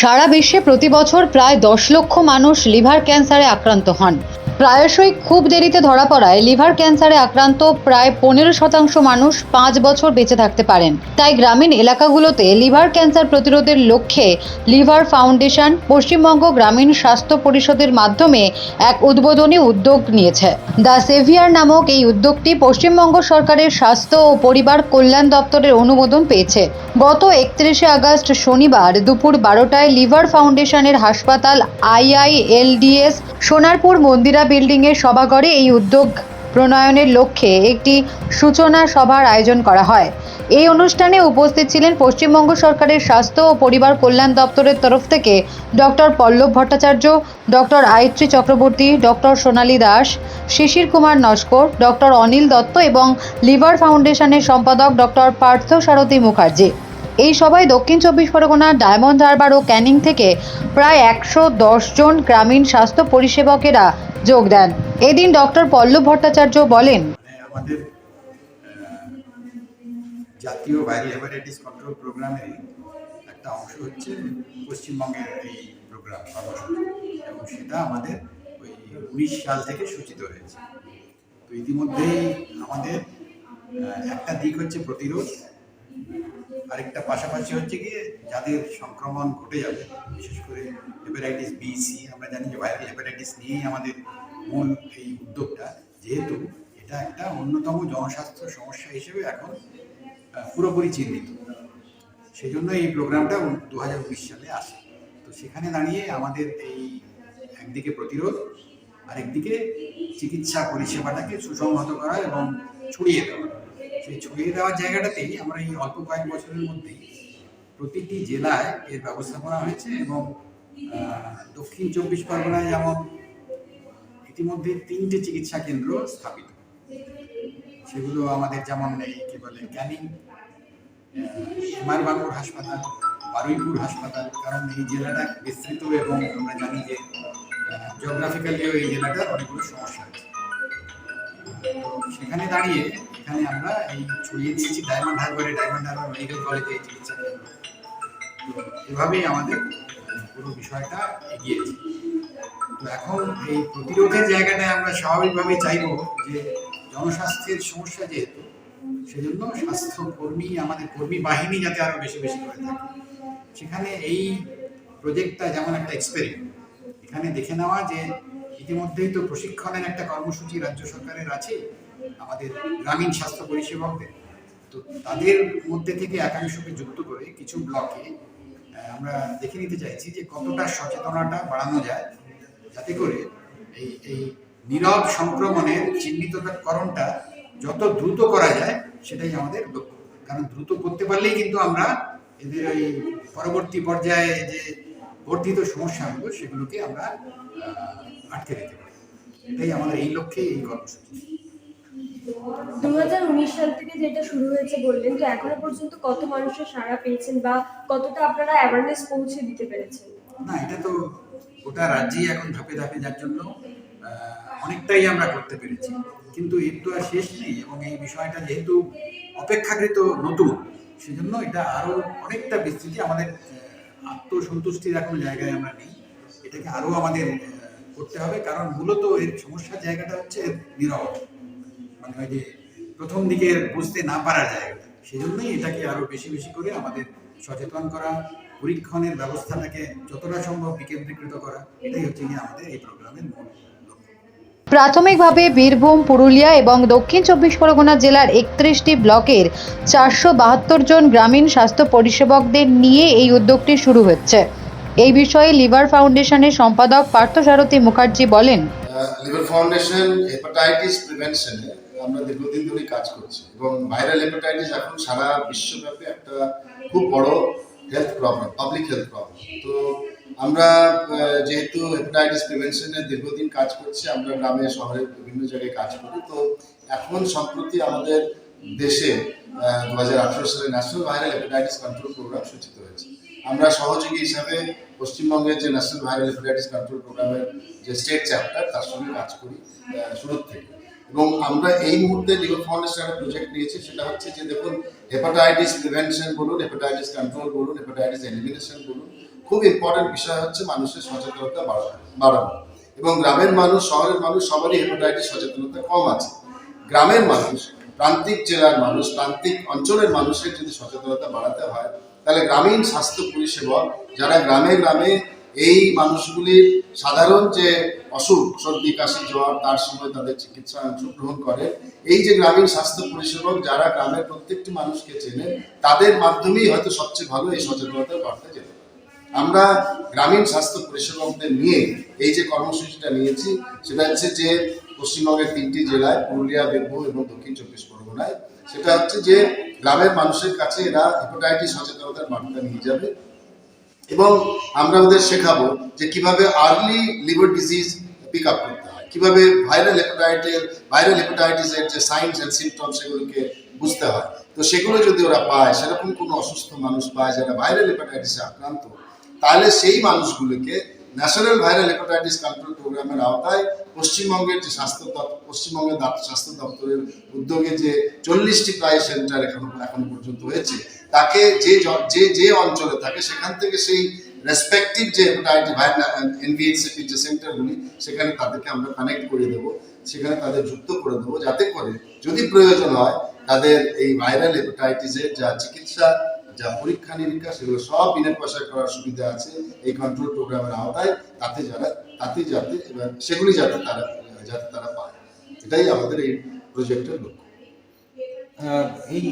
সারা বিশ্বে প্রতি বছর প্রায় দশ লক্ষ মানুষ লিভার ক্যান্সারে আক্রান্ত হন। প্রায়শই খুব দেরিতে ধরা পড়ায় লিভার ক্যান্সারে আক্রান্ত প্রায় পনেরো শতাংশ মানুষ পাঁচ বছর বেঁচে থাকতে পারেন। তাই গ্রামীণ এলাকাগুলোতে লিভার ক্যান্সার প্রতিরোধের লক্ষ্যে লিভার ফাউন্ডেশন পশ্চিমবঙ্গ গ্রামীণ স্বাস্থ্য পরিষদের মাধ্যমে এক উদ্বোধনী উদ্যোগ নিয়েছে। দ্য সেভিয়ার নামক এই উদ্যোগটি পশ্চিমবঙ্গ সরকারের স্বাস্থ্য ও পরিবার কল্যাণ দপ্তরের অনুমোদন পেয়েছে। গত একত্রিশে আগস্ট শনিবার দুপুর বারোটায় লিভার ফাউন্ডেশনের হাসপাতাল আইআইএলডিএস সোনারপুর মন্দিরা বিল্ডিংয়ের সভাঘরে এই উদ্যোগ প্রণয়নের লক্ষ্যে একটি সূচনা সভার আয়োজন করা হয়। এই অনুষ্ঠানে উপস্থিত ছিলেন পশ্চিমবঙ্গ সরকারের স্বাস্থ্য ও পরিবার কল্যাণ দপ্তরের তরফ থেকে doctor Pallab Bhattacharya, doctor Ayatri Chakraborty, doctor Sonali Das, Shishir Kumar Naskar, doctor Anil Dutta এবং লিভার ফাউন্ডেশনের সম্পাদক ডক্টর পার্থ সারথী মুখার্জি। এই সভায় দক্ষিণ চব্বিশ পরগনা, ডায়মন্ড হারবার ও ক্যানিং থেকে প্রায় একশো জন গ্রামীণ স্বাস্থ্য পরিষেবকেরা যোগ দেন। এদিন ডক্টর পল্লব ভট্টাচার্য বলেন জাতীয় ভাইরাল হেপাটাইটিস কন্ট্রোল প্রোগ্রামের একটা অংশ হচ্ছে পশ্চিমবঙ্গের এই প্রোগ্রাম, এবং সেটা আমাদের ওই উনিশ সাল থেকে সূচিত হয়েছে। তো ইতিমধ্যেই আমাদের একটা দিক হচ্ছে প্রতিরোধ আরেকটা পাশাপাশি হচ্ছে গিয়ে যাদের সংক্রমণ ঘটে যাবে, বিশেষ করে হেপাটাইটিস বি সি আমরা জানি যে ভাইরাল হেপাটাইটিস নিয়েই আমাদের মূল এই উদ্যোগটা। যেহেতু এটা একটা অন্যতম জনস্বাস্থ্য সমস্যা হিসেবে এখন পুরোপুরি চিহ্নিত। সেই জন্য এই প্রোগ্রামটা দু হাজার উনিশ সালে আসে। তো সেখানে দাঁড়িয়ে আমাদের এই একদিকে প্রতিরোধ, আরেকদিকে চিকিৎসা পরিষেবাটাকে সুসংহত করা এবং ছড়িয়ে দেওয়া। সেই ছড়িয়ে দেওয়ার জায়গাটাতেই আমরা এই অল্প কয়েক বছরের মধ্যেই প্রতিটি জেলায় এর ব্যবস্থাপনা হয়েছে এবং দক্ষিণ চব্বিশ পরগনায় যেমন ইতিমধ্যে তিনটে চিকিৎসা কেন্দ্র স্থাপিত। সেগুলো আমাদের যেমন এই কি বলে, ক্যানিং এমআর হাসপাতাল, বারুইপুর হাসপাতাল, কারণ এই জেলাটা বিস্তৃত এবং আমরা জানি যে জিওগ্রাফিক্যালিও এই জেলাটার অনেকগুলো সমস্যা আছে। সেখানে দাঁড়িয়ে এখানে আমরা এই ছড়িয়ে দিয়েছি ডায়মন্ড হারবারে ডায়মন্ড হারবার মেডিকেল কলেজে এই চিকিৎসা এভাবেই আমাদের পুরো বিষয়টা এগিয়েছে তো এখন এই প্রতিরোধের জায়গাটায় আমরা স্বাভাবিকভাবেই চাইব যে জনস্বাস্থ্যের সমস্যা যেহেতু, সেজন্য স্বাস্থ্য কর্মী আমাদের কর্মী বাহিনী যাতে আরও বেশি বেশি করে থাকে। সেখানে এই প্রজেক্টটা যেমন একটা এক্সপেরিমেন্ট এখানে দেখে নেওয়া যে ইতিমধ্যেই তো প্রশিক্ষণের একটা কর্মসূচি রাজ্য সরকারের আছে। আমাদের গ্রামীণ স্বাস্থ্য পরিষেবকদের। তো তাদের মধ্যে থেকে একাংশকে যুক্ত করে কিছু ব্লকে আমরা দেখে নিতে চাইছি যে কতটা সচেতনতা বাড়ানো যায় যাতে করে এই এই নীরব সংক্রমণের চিহ্নিতকরণটা যত দ্রুত করা যায় সেটাই আমাদের লক্ষ্য। কারণ দ্রুত করতে পারলেই কিন্তু আমরা এদের ওই পরবর্তী পর্যায়ে যে বর্ধিত সমস্যাগুলো সেগুলোকে আমরা আটকে দিতে পারি এটাই আমাদের এই লক্ষ্যে এই কর্মসূচি। দু হাজার উনিশ সাল থেকে যেটা শুরু হয়েছে বললেন তো এখনও পর্যন্ত কত মানুষের পেয়েছেন বা কতটা আপনারা অ্যাওয়ারনেস পৌঁছে দিতে পেরেছেন? না, এটা তো রাজ্যেই এখন ধাপে ধাপে যার জন্য অনেকটাই আমরা করতে পেরেছি। কিন্তু এর তো আর শেষ নেই এবং এই বিষয়টা যেহেতু অপেক্ষাকৃত নতুন, সেজন্য এটা আরও অনেকটা বিস্তৃতি আমাদের আত্মসন্তুষ্টির এখন জায়গায় আমরা নেই। এটাকে আরও আমাদের করতে হবে, কারণ মূলত এর সমস্যার জায়গাটা হচ্ছে নীরব মানে ওই যে প্রথম দিকে বুঝতে না পারার জায়গাটা সেজন্যই এটাকে আরও বেশি বেশি করে আমাদের সচেতন করা পরীক্ষণের ব্যবস্থাটাকে যতটা সম্ভব বিকেন্দ্রীকৃত করা এটাই হচ্ছে গিয়ে আমাদের এই প্রোগ্রামের মূল প্রাথমিকভাবে বীরভূম পুরুলিয়া এবং দক্ষিণ চব্বিশ পরগনা জেলার একত্রিশটি ব্লকের চারশো বাহাত্তর জন গ্রামীণ স্বাস্থ্য পরিষেবকদের নিয়ে এই উদ্যোগটি শুরু হচ্ছে। এই বিষয়ে লিভার ফাউন্ডেশনের সম্পাদক পার্থসারথী মুখার্জি বলেন লিভার ফাউন্ডেশন হেপাটাইটিস প্রিভেনশনে আমরা দীর্ঘদিন ধরে কাজ করছি এবং ভাইরাল হেপাটাইটিস এখন সারা বিশ্বব্যাপী একটা খুব বড় health problem public health problem তো আমরা যেহেতু হেপাটাইটিস প্রিভেনশনে দীর্ঘদিন কাজ করছি, আমরা গ্রামে, শহরে বিভিন্ন জায়গায় কাজ করি, তো এখন সম্প্রতি আমাদের দেশে দু হাজার আঠারো সালে national viral hepatitis control programme সূচিত হয়েছে। আমরা সহযোগী হিসাবে পশ্চিমবঙ্গের যে ন্যাশনাল ভাইরাল হেপাটাইটিস কন্ট্রোল প্রোগ্রামের যে স্টেট চ্যাপ্টার তার সঙ্গে কাজ করি শুরুর থেকে। এবং আমরা এই মুহূর্তে লিভার ফাউন্ডেশন একটা প্রজেক্ট নিয়েছি, সেটা হচ্ছে যে দেখুন হেপাটাইটিস প্রিভেনশন বলুন হেপাটাইটিস কন্ট্রোল বলুন হেপাটাইটিস এলিমিনেশন বলুন, খুব ইম্পর্টেন্ট বিষয় হচ্ছে মানুষের সচেতনতা বাড়ানো বাড়ানো। এবং গ্রামের মানুষ, শহরের মানুষ, সবারই হেপাটাইটিস সচেতনতা কম আছে। গ্রামের মানুষ, প্রান্তিক জেলার মানুষ, প্রান্তিক অঞ্চলের মানুষের যদি সচেতনতা বাড়াতে হয়, তাহলে গ্রামীণ স্বাস্থ্য পরিষেবা, যারা গ্রামে গ্রামে এই মানুষগুলির সাধারণ যে অসুখ, সর্দি, কাশি, জ্বর, তার সময় তাদের চিকিৎসা অংশগ্রহণ করে। এই যে গ্রামীণ স্বাস্থ্য পরিষেবক যারা গ্রামের প্রত্যেকটি মানুষকে চেনে, তাদের মাধ্যমেই হয়তো সবচেয়ে ভালো এই সচেতনতা বার্তা যেতে আমরা গ্রামীণ স্বাস্থ্য পরিষেবকদের নিয়ে এই যে কর্মসূচিটা নিয়েছি, সেটা হচ্ছে যে পশ্চিমবঙ্গের তিনটি জেলায়, পুরুলিয়া, বীরভূম এবং দক্ষিণ চব্বিশ পরগনায়। সেটা হচ্ছে যে গ্রামের মানুষের কাছে এরা হেপাটাইটিস সচেতনতার বার্তা নিয়ে যাবে। এবং আমরা ওদের শেখাবো যে কীভাবে early liver disease pick up করতে হয়। কীভাবে ভাইরাল হেপাটাইটিস ভাইরাল হেপাটাইটিসের যে সাইনস অ্যান্ড সিমটমস সেগুলোকে বুঝতে হয়। তো সেগুলো যদি ওরা পায়, সেরকম কোনো অসুস্থ মানুষ পায় যারা ভাইরাল হেপাটাইটিসে আক্রান্ত, তাহলে সেই মানুষগুলোকে ন্যাশনাল ভাইরাল হেপাটাইটিস কন্ট্রোল প্রোগ্রামের আওতায় পশ্চিমবঙ্গের যে স্বাস্থ্য দপ্তর পশ্চিমবঙ্গের স্বাস্থ্য দপ্তরের উদ্যোগে যে চল্লিশটি প্রায় সেন্টার এখন এখন পর্যন্ত হয়েছে তাকে যে যে যে অঞ্চলে থাকে, সেখান থেকে সেই রেসপেক্টিভ যে এনভিএসিপির যে সেন্টারগুলি সেখানে তাদেরকে আমরা কানেক্ট করে দেবো, সেখানে তাদের যুক্ত করে দেবো, যাতে করে যদি প্রয়োজন হয়, তাদের এই ভাইরাল হেপাটাইটিসের যা চিকিৎসা, যা পরীক্ষা নিরীক্ষা, সেগুলো সব বিনা পয়সায় করার সুবিধা আছে এই কন্ট্রোল প্রোগ্রামের আওতায়, তাতে যারা, তাতে যাতে সেগুলি যাতে তারা যাতে তারা পায়। এটাই আমাদের এই প্রজেক্টের লক্ষ্য। এই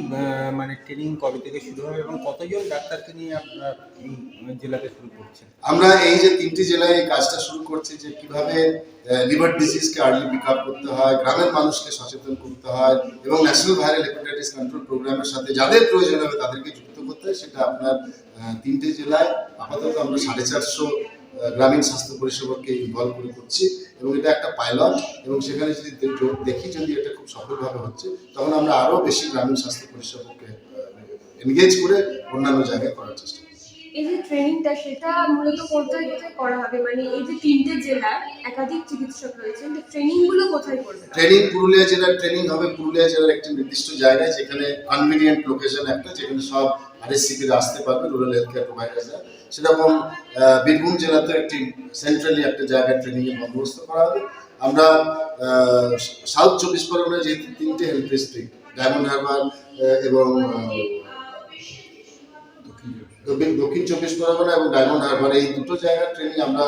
মানে ট্রেনিং কবে থেকে শুরু হবে এবং কতজন ডাক্তারকে নিয়ে আপনার জেলাতে শুরু করছেন? আমরা এই যে তিনটি জেলায় এই কাজটা শুরু করছি যে কীভাবে লিভার ডিজিজকে আর্লি পিক আপ করতে হয়, গ্রামের মানুষকে সচেতন করতে হয় এবং ন্যাশনাল ভাইরাল হেপাটাইটিস কন্ট্রোল প্রোগ্রামের সাথে যাদের প্রয়োজন হবে তাদেরকে যুক্ত করতে হয়, সেটা আপনার তিনটে জেলায় আপাতত আমরা সাড়ে চারশো গ্রামীণ স্বাস্থ্য পরিষেবাকে ইনভলভ করে করছি। এবং এটা একটা পাইলট এবং সেখানে যদি দেখি যদি এটা খুব সফলভাবে হচ্ছে, তখন আমরা আরও বেশি গ্রামীণ স্বাস্থ্য পরিষেবাকে এনগেজ করে অন্যান্য জায়গায় করার চেষ্টা এই যে ট্রেনিংটা সেটা মূলত কোথায় কোথায় করা হবে? মানে এই যে তিনটে জেলার একাধিক চিকিৎসক রয়েছেন, তো ট্রেনিংগুলো কোথায় করবে ট্রেনিং পুরুলিয়া জেলার ট্রেনিং হবে। পুরুলিয়া জেলার একটি নির্দিষ্ট জায়গায় যেখানে কনভিনিয়েন্ট লোকেশন একটা, যেখানে সব আরএসসিপিরা আসতে পারবে রুরাল হেলথ কেয়ার প্রোভাইডার্সরা সেরকম বীরভূম জেলাতে একটি সেন্ট্রালি একটা জায়গায় ট্রেনিং এর বন্দোবস্ত করা হবে। আমরা সাউথ চব্বিশ পরগনায় যেহেতু তিনটে হেলথ ডিস্ট্রিক্ট ডায়মন্ড হারবার এবং দক্ষিণ দক্ষিণ চব্বিশ পরগনা এবং ডায়মন্ড হারবার এই দুটো জায়গার ট্রেনিং আমরা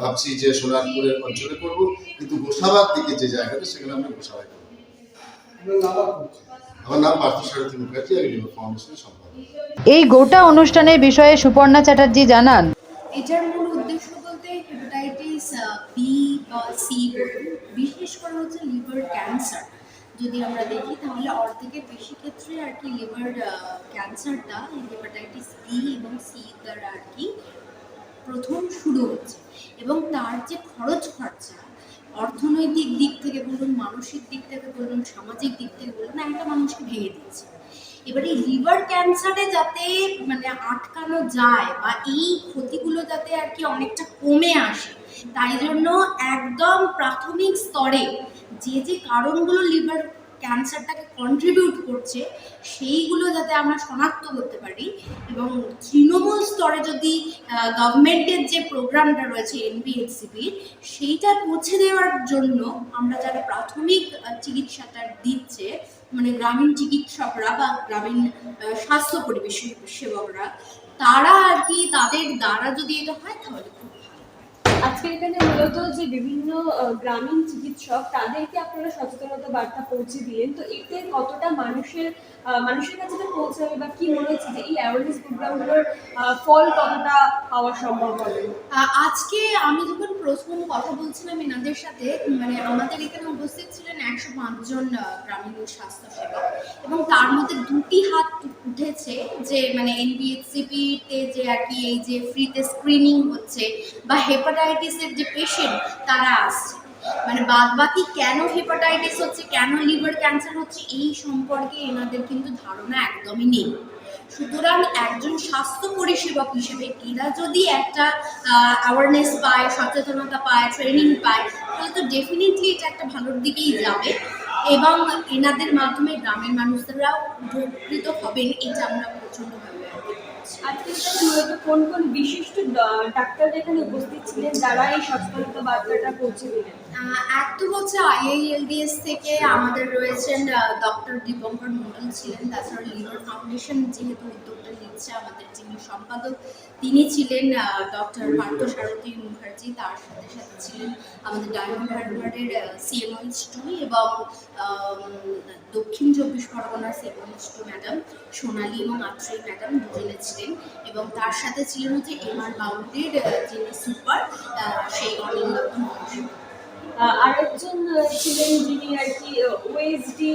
ভাবছি যে সোনারপুরের অঞ্চলে করব। কিন্তু গোসাবার দিকে যে জায়গাটা সেখানে আমরা গোসাবাই করব। আমার নাম পার্থ সারথী মুখার্জি আমি লিভার ফাউন্ডেশনের সম্পাদক। এই গোটা অনুষ্ঠানের বিষয়ে সুপর্ণা চ্যাটার্জি জানান। এটার মূল উদ্দেশ্য বলতে হেপাটাইটিস বি বা সি বিশেষ করে হচ্ছে লিভার ক্যান্সার যদি আমরা দেখি, তাহলে অর্ধেকের বেশি ক্ষেত্রে আর কি লিভার ক্যান্সারটা হেপাটাইটিস বি এবং সি দ্বারা আর কি প্রথম শুরু হচ্ছে। এবং তার যে খরচ খরচা, অর্থনৈতিক দিক থেকে বলুন, মানসিক দিক থেকে বলুন, সামাজিক দিক থেকে বলুন একটা মানুষকে ভেঙে দিচ্ছে। এবারে লিভার ক্যান্সারে যাতে মানে আটকানো যায় বা এই ক্ষতিগুলো যাতে আর কি অনেকটা কমে আসে, তাই জন্য একদম প্রাথমিক স্তরে যে যে কারণগুলো লিভার ক্যান্সারটাকে কন্ট্রিবিউট করছে, সেইগুলো যাতে আমরা শনাক্ত করতে পারি এবং তৃণমূল স্তরে যদি গভর্নমেন্টের যে প্রোগ্রামটা রয়েছে এনবিএফসিপির সেইটা পৌঁছে দেওয়ার জন্য আমরা যারা প্রাথমিক চিকিৎসাটা দিচ্ছে মানে গ্রামীণ চিকিৎসকরা বা গ্রামীণ স্বাস্থ্য পরিবেশ সেবকরা, তারা আর কি তাদের দ্বারা যদি এটা হয় তাহলে খুব আজকে এখানে মূলত যে বিভিন্ন গ্রামীণ চিকিৎসক তাদেরকে আপনারা সচেতনতা বার্তা পৌঁছে দিলেন। তো এতে কতটা মানুষের মানুষের কাছে পৌঁছাবে বা কি মনে হচ্ছে যে এই অ্যাওয়ারনেস প্রোগ্রামগুলোর ফল কতটা পাওয়া সম্ভব হবে। আজকে আমি যখন প্রথম কথা বলছিলাম এনাদের সাথে মানে আমাদের এখানে উপস্থিত ছিলেন একশো পাঁচজন গ্রামীণ স্বাস্থ্য সেবক। এবং তার মধ্যে দুটি হাত উঠেছে যে মানে এনবিএসসিপি তে যে আর কি এই যে ফ্রিতে স্ক্রিনিং হচ্ছে বা হেপাটাইটিসের যে পেশেন্ট তারা আসছে। মানে বাদ বাকি কেন হেপাটাইটিস হচ্ছে, কেন লিভার ক্যান্সার হচ্ছে, এই সম্পর্কে এনাদের কিন্তু ধারণা একদমই নেই সুতরাং একজন স্বাস্থ্য পরিষেবক হিসেবে এরা যদি একটা অ্যাওয়ারনেস পায়, সচেতনতা পায় ট্রেনিং পায়, তাহলে তো ডেফিনেটলি এটা একটা ভালোর দিকেই যাবে এবং এনাদের মাধ্যমে গ্রামের মানুষদেরও উপকৃত হবেন, এটা আমরা প্রচণ্ডভাবে। মূলত কোন কোন বিশিষ্ট ডাক্তার এখানে উপস্থিত ছিলেন? যারা এই থেকে আমাদের রয়েছেন ডক্টর দীপঙ্কর মন্ডল ছিলেন, তাছাড়া লিভার ফাউন্ডেশন যেহেতু উদ্যোগটা নিচ্ছে আমাদের যিনি সম্পাদক, তিনি ছিলেন ডক্টর পার্থ সারথী মুখার্জি, তার সাথে সাথে ছিলেন আমাদের ডায়মন্ড হারবারের সিএমওইচ টু এবং দক্ষিণ চব্বিশ পরগনার সিএমওইচ টু ম্যাডাম সোনালী এবং আত্রেয় ম্যাডাম দুজনে ছিলেন এবং তার সাথে ছিলেন হচ্ছে এমআর বাউন্ডের যিনি সুপার সেই অনিল দত্ত মহাশয় আরেকজন ছিলেন যিনি আর কি ওএসডি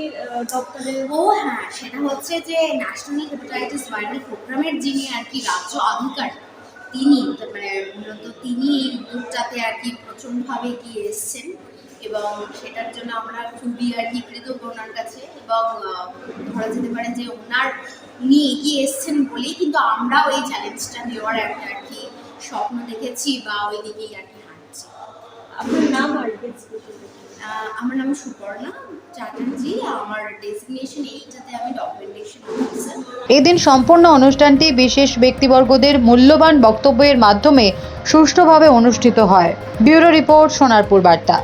দপ্তরের ও হ্যাঁ সেটা হচ্ছে যে ন্যাশনাল হেপাটাইটিস ভাইরাল প্রোগ্রামের যিনি আর কি রাজ্য আধিকারিক, তিনি মানে মূলত তিনি এই উদ্যোগটাতে আর কি প্রচণ্ডভাবে এগিয়ে এসছেন এবং সেটার জন্য আমরা খুবই আর কি কৃতজ্ঞ ওনার কাছে এবং ধরা যেতে পারে যে ওনার, উনি এগিয়ে এসছেন বলেই কিন্তু আমরাও এই চ্যালেঞ্জটা নেওয়ার একটা আর কি স্বপ্ন দেখেছি বা ওই দিকেই আর কি আপনার নাম আর আমার নাম সুপর্ণা চ্যাটার্জি। আমার ডেসিগনেশন এইটাতে আমি ডকুমেন্টেশন অফিসার এদিন সম্পূর্ণ অনুষ্ঠানটি বিশেষ ব্যক্তিবর্গদের মূল্যবান বক্তব্যের মাধ্যমে সুষ্ঠুভাবে অনুষ্ঠিত হয়। ব্যুরো রিপোর্ট সোনারপুর বার্তা।